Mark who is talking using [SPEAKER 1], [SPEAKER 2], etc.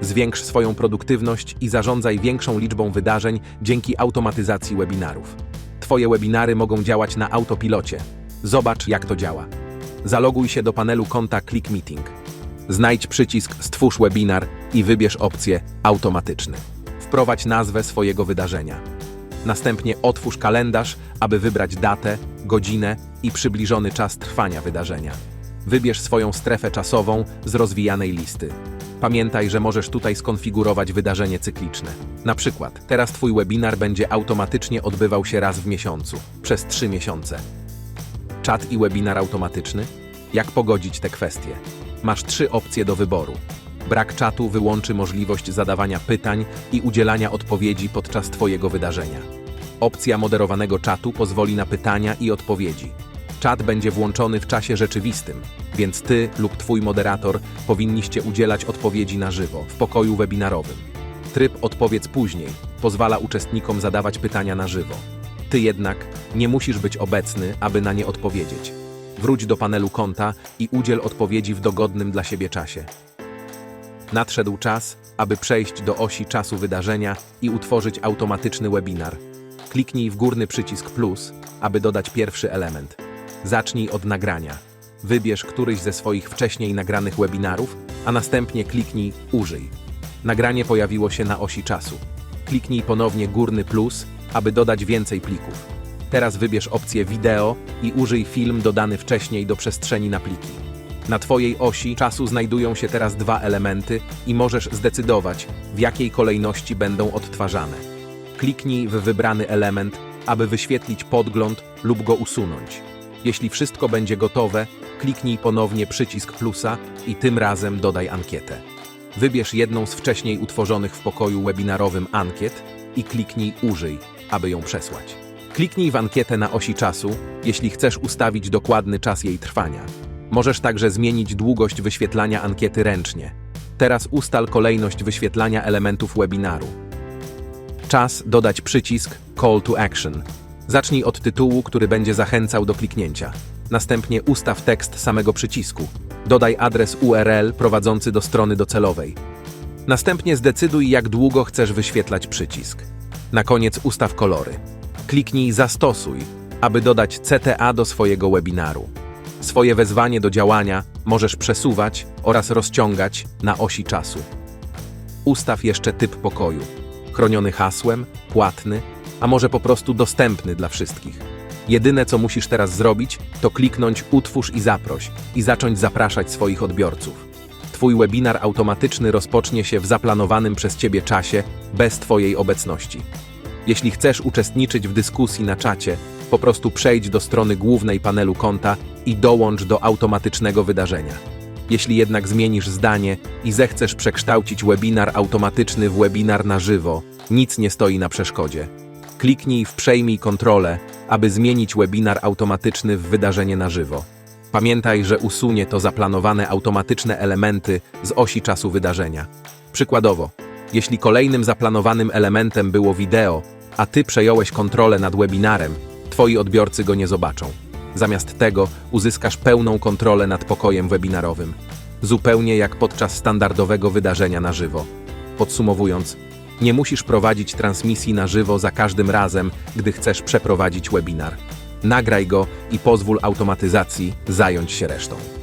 [SPEAKER 1] Zwiększ swoją produktywność i zarządzaj większą liczbą wydarzeń dzięki automatyzacji webinarów. Twoje webinary mogą działać na autopilocie. Zobacz, jak to działa. Zaloguj się do panelu konta Click Meeting. Znajdź przycisk Stwórz webinar i wybierz opcję Automatyczny. Wprowadź nazwę swojego wydarzenia. Następnie otwórz kalendarz, aby wybrać datę, godzinę i przybliżony czas trwania wydarzenia. Wybierz swoją strefę czasową z rozwijanej listy. Pamiętaj, że możesz tutaj skonfigurować wydarzenie cykliczne. Na przykład, teraz Twój webinar będzie automatycznie odbywał się raz w miesiącu, przez 3 miesiące. Czat i webinar automatyczny? Jak pogodzić te kwestie? Masz trzy opcje do wyboru. Brak czatu wyłączy możliwość zadawania pytań i udzielania odpowiedzi podczas Twojego wydarzenia. Opcja moderowanego czatu pozwoli na pytania i odpowiedzi. Czat będzie włączony w czasie rzeczywistym, więc Ty lub Twój moderator powinniście udzielać odpowiedzi na żywo, w pokoju webinarowym. Tryb Odpowiedz później pozwala uczestnikom zadawać pytania na żywo. Ty jednak nie musisz być obecny, aby na nie odpowiedzieć. Wróć do panelu konta i udziel odpowiedzi w dogodnym dla siebie czasie. Nadszedł czas, aby przejść do osi czasu wydarzenia i utworzyć automatyczny webinar. Kliknij w górny przycisk plus, aby dodać pierwszy element. Zacznij od nagrania. Wybierz któryś ze swoich wcześniej nagranych webinarów, a następnie kliknij Użyj. Nagranie pojawiło się na osi czasu. Kliknij ponownie górny plus, aby dodać więcej plików. Teraz wybierz opcję wideo i użyj film dodany wcześniej do przestrzeni na pliki. Na Twojej osi czasu znajdują się teraz dwa elementy i możesz zdecydować, w jakiej kolejności będą odtwarzane. Kliknij w wybrany element, aby wyświetlić podgląd lub go usunąć. Jeśli wszystko będzie gotowe, kliknij ponownie przycisk plusa i tym razem dodaj ankietę. Wybierz jedną z wcześniej utworzonych w pokoju webinarowym ankiet i kliknij Użyj, aby ją przesłać. Kliknij w ankietę na osi czasu, jeśli chcesz ustawić dokładny czas jej trwania. Możesz także zmienić długość wyświetlania ankiety ręcznie. Teraz ustal kolejność wyświetlania elementów webinaru. Czas dodać przycisk Call to Action. Zacznij od tytułu, który będzie zachęcał do kliknięcia. Następnie ustaw tekst samego przycisku. Dodaj adres URL prowadzący do strony docelowej. Następnie zdecyduj, jak długo chcesz wyświetlać przycisk. Na koniec ustaw kolory. Kliknij Zastosuj, aby dodać CTA do swojego webinaru. Swoje wezwanie do działania możesz przesuwać oraz rozciągać na osi czasu. Ustaw jeszcze typ pokoju. Chroniony hasłem, płatny, a może po prostu dostępny dla wszystkich. Jedyne co musisz teraz zrobić, to kliknąć Utwórz i zaproś i zacząć zapraszać swoich odbiorców. Twój webinar automatyczny rozpocznie się w zaplanowanym przez Ciebie czasie bez Twojej obecności. Jeśli chcesz uczestniczyć w dyskusji na czacie, po prostu przejdź do strony głównej panelu konta i dołącz do automatycznego wydarzenia. Jeśli jednak zmienisz zdanie i zechcesz przekształcić webinar automatyczny w webinar na żywo, nic nie stoi na przeszkodzie. Kliknij w Przejmij kontrolę, aby zmienić webinar automatyczny w wydarzenie na żywo. Pamiętaj, że usunie to zaplanowane automatyczne elementy z osi czasu wydarzenia. Przykładowo, jeśli kolejnym zaplanowanym elementem było wideo, a ty przejąłeś kontrolę nad webinarem, twoi odbiorcy go nie zobaczą. Zamiast tego uzyskasz pełną kontrolę nad pokojem webinarowym, zupełnie jak podczas standardowego wydarzenia na żywo. Podsumowując, nie musisz prowadzić transmisji na żywo za każdym razem, gdy chcesz przeprowadzić webinar. Nagraj go i pozwól automatyzacji zająć się resztą.